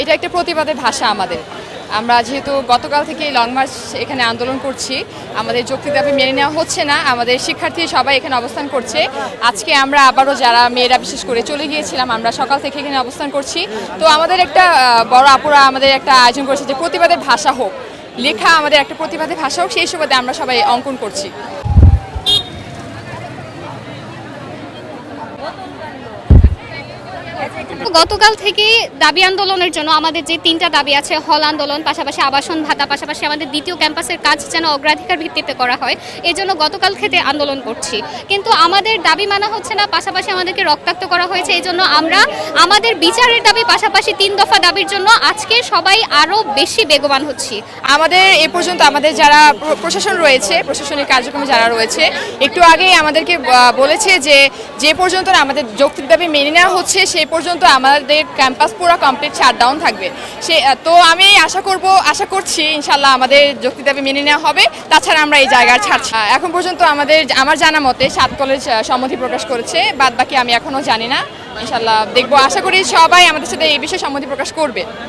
এটা একটা প্রতিবাদের ভাষা আমাদের। আমরা যেহেতু গতকাল থেকে লং মার্চ এখানে আন্দোলন করছি, আমাদের যৌক্তিক দাবি মেনে নেওয়া হচ্ছে না, আমাদের শিক্ষার্থী সবাই এখানে অবস্থান করছে। আজকে আমরা আবারও যারা মেয়েরা বিশেষ করে চলে গিয়েছিলাম, আমরা সকাল থেকে এখানে অবস্থান করছি। তো আমাদের একটা বড় আপুরা আমাদের একটা আয়োজন করেছে যে প্রতিবাদের ভাষা হোক। লেখা আমাদের একটা প্রতিবাদের ভাষা হোক, সেই সুবাদে আমরা সবাই অঙ্কন করছি। গতকাল থেকে দাবি আন্দোলনের জন্য আমাদের যে তিনটা দাবি আছে, হল আন্দোলন, পাশাপাশি আবাসন ভাতা, পাশাপাশি আমাদের দ্বিতীয় ক্যাম্পাসের কাজ যেন অগ্রাধিকার ভিত্তিতে করা হয় এই জন্য গতকাল থেকে আন্দোলন করছি। কিন্তু আমাদের দাবি মানা হচ্ছে না, পাশাপাশি আমাদেরকে রক্তাক্ত করা হয়েছে, এই জন্য আমরা আমাদের বিচারের দাবি, পাশাপাশি তিন দফা দাবির জন্য আজকে সবাই আরও বেশি বেগবান হচ্ছি। আমাদের এ পর্যন্ত আমাদের যারা প্রশাসন রয়েছে, প্রশাসনিক কার্যক্রমে যারা রয়েছে, একটু আগেই আমাদেরকে বলেছে যে যে পর্যন্ত আমাদের যৌক্তিক দাবি মেনে নেওয়া হচ্ছে সেই পর্যন্ত আমাদের ক্যাম্পাস পুরো কমপ্লিট শাটডাউন থাকবে। সে, তো আমি আশা করব, আশা করছি ইনশাল্লাহ আমাদের যুক্তি দাবি মেনে নেওয়া হবে। তাছাড়া আমরা এই জায়গা ছাড় ছাড়ছি এখন পর্যন্ত আমাদের, আমার জানা মতে সাত কলেজ সম্মতি প্রকাশ করেছে। বাদ বাকি আমি এখনও জানি না। ইনশাল্লাহ দেখব। আশা করি সবাই আমাদের সাথে এই বিষয়ে সম্মতি প্রকাশ করবে।